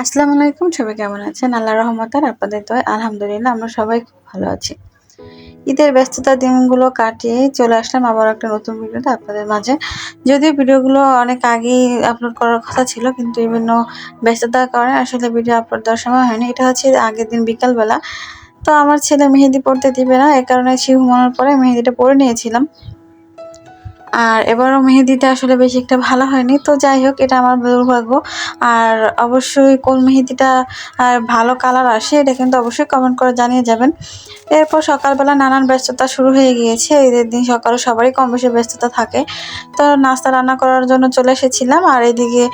আসসালামু আলাইকুম, সবাই কেমন আছেন? আল্লাহ রহমতার আপনাদের তো আলহামদুলিল্লাহ আমরা সবাই খুব ভালো আছি। ঈদের ব্যস্ততার দিনগুলো কাটিয়ে চলে আসলাম আবার একটা নতুন ভিডিওতে আপনাদের মাঝে। যদিও ভিডিওগুলো অনেক আগেই আপলোড করার কথা ছিল, কিন্তু বিভিন্ন ব্যস্ততার কারণে আসলে ভিডিও আপলোড দেওয়ার সময় হয়নি। এটা হচ্ছে আগের দিন বিকালবেলা। তো আমার ছেলে মেহেদি পড়তে দিবে না, এ কারণে সে ঘুমানোর পরে মেহেদিটা পরে নিয়েছিলাম। আর এবারও মেহেদিটা আসলে বেশি একটা ভালো হয়নি। তো যাই হোক, এটা আমার দুর্ভাগ্য। আর অবশ্যই কোন মেহেদিটা ভালো কালার আসে, এটা কিন্তু অবশ্যই কমেন্ট করে জানিয়ে যাবেন। এরপর সকালবেলা নানান ব্যস্ততা শুরু হয়ে গিয়েছে। ঈদের দিন সকালে সবারই কম বেশি ব্যস্ততা থাকে। তো নাস্তা রান্না করার জন্য চলে এসেছিলাম। আর এদিকে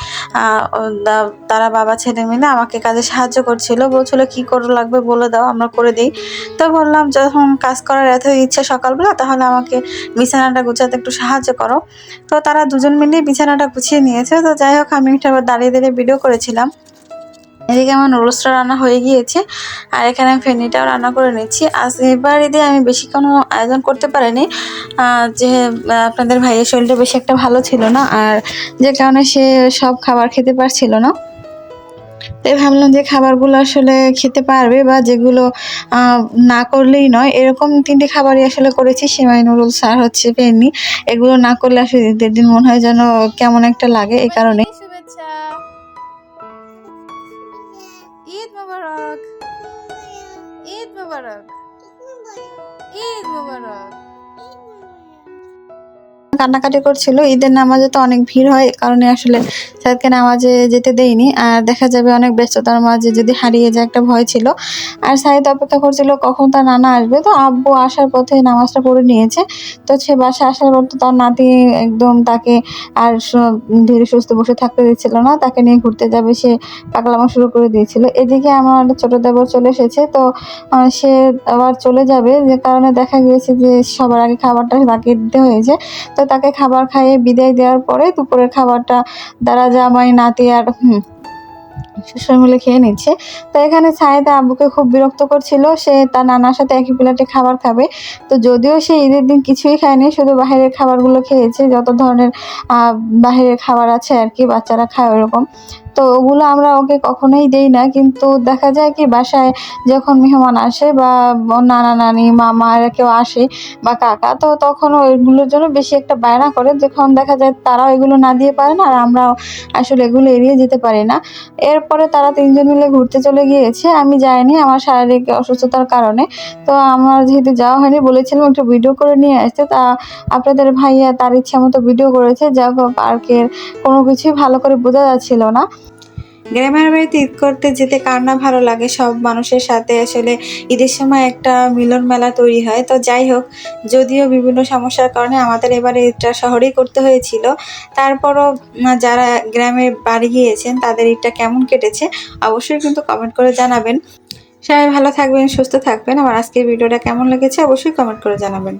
তারা বাবা, ছেলে মিলে আমাকে কাজে সাহায্য করছিল। বলছিল, কি করে লাগবে বলে দাও, আমরা করে দিই। তো বললাম, যখন কাজ করার এত ইচ্ছা সকালবেলা, তাহলে আমাকে বিছানাটা গুছাতে একটু সাহায্য করো। তো তারা দুজন মিলে বিছানাটা গুছিয়ে নিয়েছে। তো যাই হোক, আমি এটা দাঁড়িয়ে দাঁড়িয়ে ভিডিও করেছিলাম। এদিকে আমার নুডলসটা রান্না হয়ে গিয়েছে আর এখানে আমি ফেনিটাও রান্না করে নিচ্ছি। আজ এবার ঈদে আমি বেশি কোনো আয়োজন করতে পারিনি। যে আপনাদের ভাইয়ের শরীরটা বেশি একটা ভালো ছিল না। আর যে কারণে সে সব খাবার খেতে পারছিল না। তাই ভাবলাম যে খাবারগুলো আসলে খেতে পারবে বা যেগুলো না করলেই নয়। এরকম তিনটে খাবারই আসলে করেছি, সেমাই নুরুল আর হচ্ছে ফেনি এগুলো না করলে আসলে ঈদের দিন মনে হয় যেন কেমন একটা লাগে এই কারণে। ঈদ মোবারক। ঈদ মোবারক। কান্নাকাটি করছিল, ঈদের নামাজে তো অনেক ভিড় হয় কারণে আসলে সাইদকে নামাজে যেতে দেয়নি আর দেখা যাবে অনেক ব্যস্ততার মাঝে যদি হারিয়ে যায় একটা ভয় ছিল। আর সাইদ অপেক্ষা করছিল কখন তার নানা আসবে। তো আব্বু আসার পথে নামাজটা পড়ে নিয়েছে। তো সে বাসায় আসার পর তো তার নাতি একদম তাকে আর ধীরে সুস্থ বসে থাকতে দিচ্ছিল না, তাকে নিয়ে ঘুরতে যাবে সে পাকলামা শুরু করে দিয়েছিল। এদিকে আমার ছোট দেবর চলে এসেছে। তো সে আবার চলে যাবে। যে কারণে দেখা গিয়েছে যে সবার আগে খাবারটা তাকে দিতে হয়েছে। তো তাকে খাবার খাইয়ে বিদায় দেওয়ার পরে দুপুরের খাবারটা দ্বারা জামাই নাতি আর শ্বশুর মিলে খেয়ে নিচ্ছে। তো এখানে সাহেদা আব্বুকে খুব বিরক্ত করছিল। সে তার নানার সাথে একই প্লেটে খাবার খাবে। তো যদিও সে ঈদের দিন কিছুই খায়নি, শুধু বাহিরের খাবারগুলো খেয়েছে। যত ধরনের বাহিরের খাবার আছে আর কি, বাচ্চারা খায় ওরকম। তো ওগুলো আমরা ওকে কখনোই দেই না। কিন্তু দেখা যায় কি, বাসায় যখন মেহমান আসে বা নানা নানি, মামা এরা কেউ আসে বা কাকা, তো তখন ওইগুলোর জন্য বেশি একটা বায়না করে। যখন দেখা যায় তারাও এগুলো না দিয়ে পারে না, আর আমরাও আসলে এগুলো এড়িয়ে যেতে পারি না। এরপরে তারা তিনজন মিলে ঘুরতে চলে গিয়েছে। আমি যাইনি আমার শারীরিক অসুস্থতার কারণে। তো আমার যেহেতু যাওয়া হয়নি, বলেছিলাম একটু ভিডিও করে নিয়ে আসতে। তা আপনাদের ভাইয়া তার ইচ্ছা মতো ভিডিও করেছে যা পার্কের কোনো কিছুই ভালো করে বোঝা যাচ্ছিল না। গ্রামের বাড়িতে ঈদ করতে যেতে কার না ভালো লাগে? সব মানুষের সাথে আসলে ঈদের সময় একটা মিলন মেলা তৈরি হয়। তো যাই হোক, যদিও বিভিন্ন সমস্যার কারণে আমাদের এবারে ঈদটা শহরেই করতে হয়েছিল। তারপরও যারা গ্রামে বাড়ি গিয়েছেন, তাদের ঈদটা কেমন কেটেছে অবশ্যই কিন্তু কমেন্ট করে জানাবেন। সবাই ভালো থাকবেন, সুস্থ থাকবেন। আমার আজকের ভিডিওটা কেমন লেগেছে অবশ্যই কমেন্ট করে জানাবেন।